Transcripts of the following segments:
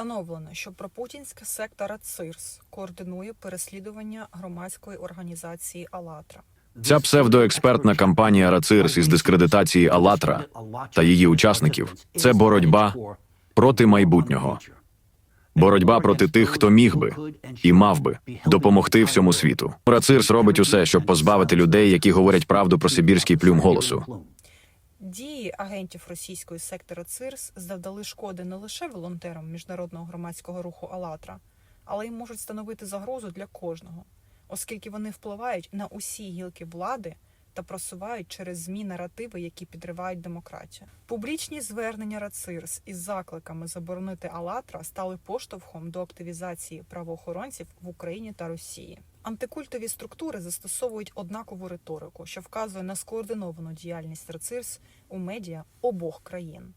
Встановлено, що пропутінська секта РАЦИРС координує переслідування громадської організації «АЛЛАТРА». Ця псевдоекспертна кампанія РАЦИРС із дискредитації «АЛЛАТРА» та її учасників це боротьба проти майбутнього, боротьба проти тих, хто міг би і мав би допомогти всьому світу. РАЦИРС робить усе, щоб позбавити людей, які говорять правду про сибірський плюм голосу. Дії агентів російської сектора ЦИРС завдали шкоди не лише волонтерам міжнародного громадського руху «АЛЛАТРА», але й можуть становити загрозу для кожного, оскільки вони впливають на усі гілки влади та просувають через ЗМІ наративи, які підривають демократію. Публічні звернення РАЦИРС із закликами заборонити Алатра стали поштовхом до активізації правоохоронців в Україні та Росії. Антикультові структури застосовують однакову риторику, що вказує на скоординовану діяльність РАЦИРС у медіа обох країн.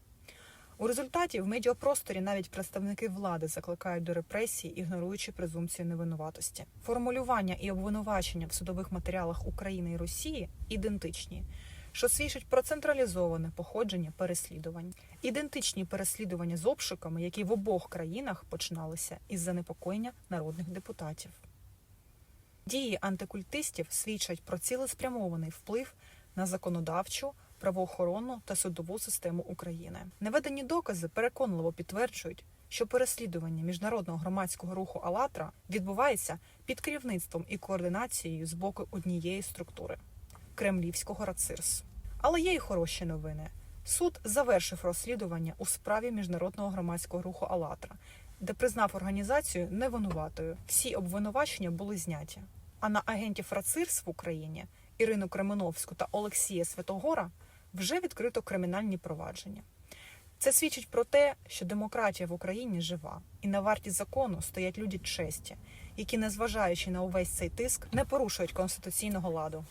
У результаті в медіапросторі навіть представники влади закликають до репресій, ігноруючи презумпцію невинуватості. Формулювання і обвинувачення в судових матеріалах України і Росії ідентичні, що свідчить про централізоване походження переслідувань. Ідентичні переслідування з обшуками, які в обох країнах починалися із занепокоєння народних депутатів. Дії антикультистів свідчать про цілеспрямований вплив на законодавчу, правоохоронну та судову систему України. Наведені докази переконливо підтверджують, що переслідування міжнародного громадського руху «АЛЛАТРА» відбувається під керівництвом і координацією з боку однієї структури кремлівського РАЦИРС. Але є й хороші новини. Суд завершив розслідування у справі міжнародного громадського руху «АЛЛАТРА», де признав організацію невинуватою. Всі обвинувачення були зняті. А на агентів РАЦИРС в Україні Ірину Кременовську та Олексія Святогора вже відкрито кримінальні провадження. Це свідчить про те, що демократія в Україні жива, і на варті закону стоять люди честі, які, незважаючи на увесь цей тиск, не порушують конституційного ладу.